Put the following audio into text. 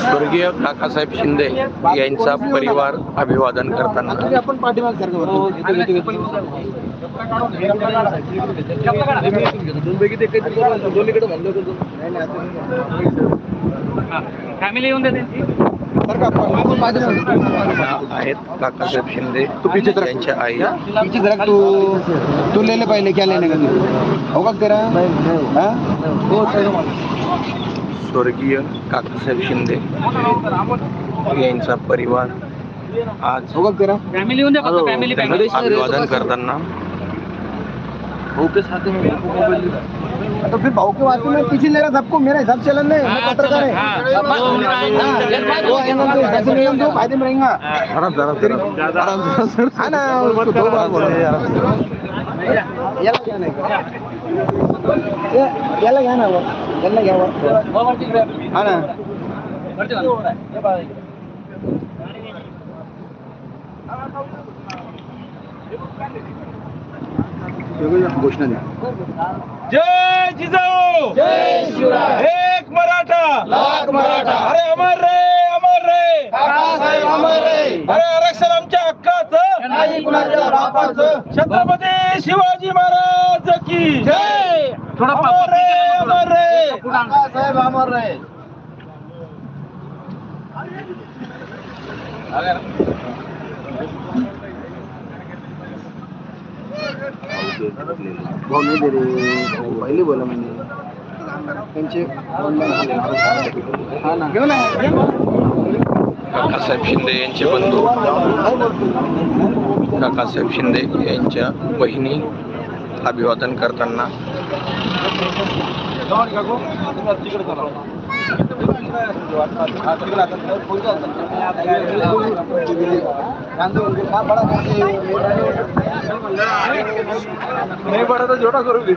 स्वर्गीय काकासाहेब शिंदे यांचा परिवार अभिवादन करताना. आपण फॅमिली येऊन देते. आहेत काकासाहेब शिंदे तू पीछे तरफ. यांच्या आई. पीछे जरा तू तू ले ले पहले क्या लेने का होगा तेरा? हाँ? स्वर्गीय काकासाहेब शिंदे यांचा परिवार आज होगा तेरा? फॅमिली येऊन दे फक्त तो फिर भाव के वास्ते में पीछे ले रहा सबको मेरा हिसाब चलन नहीं मैं पत्रकार है हाँ, है तो फायदे में रहेगा आराम जरा जरा आराम जरा हाँ ना दो बार बोलो? या- याला घ्या ना. याला घ्या. हा ना घोषणा द्या जय जिजाऊ! जय शिवराय! एक मराठा! लाख मराठा! अरे अमर रे अमर रे! अमर रे! अरे आरक्षण आमच्या हक्काचं! नाही कुणाच्या बापाचं? छत्रपती शिवाजी महाराज की! जय! अमर रे अमर रे! साहेब अमर रे! भाऊ नाही दे रे भाऊ पहिले बोला म्हणजे. त्यांचे हा ना. घेऊ ना काकासाहेब शिंदे यांचे बंधू. काकासाहेब शिंदे यांच्या बहिणी अभिवादन करताना. नाही बडा तर छोटा करू जय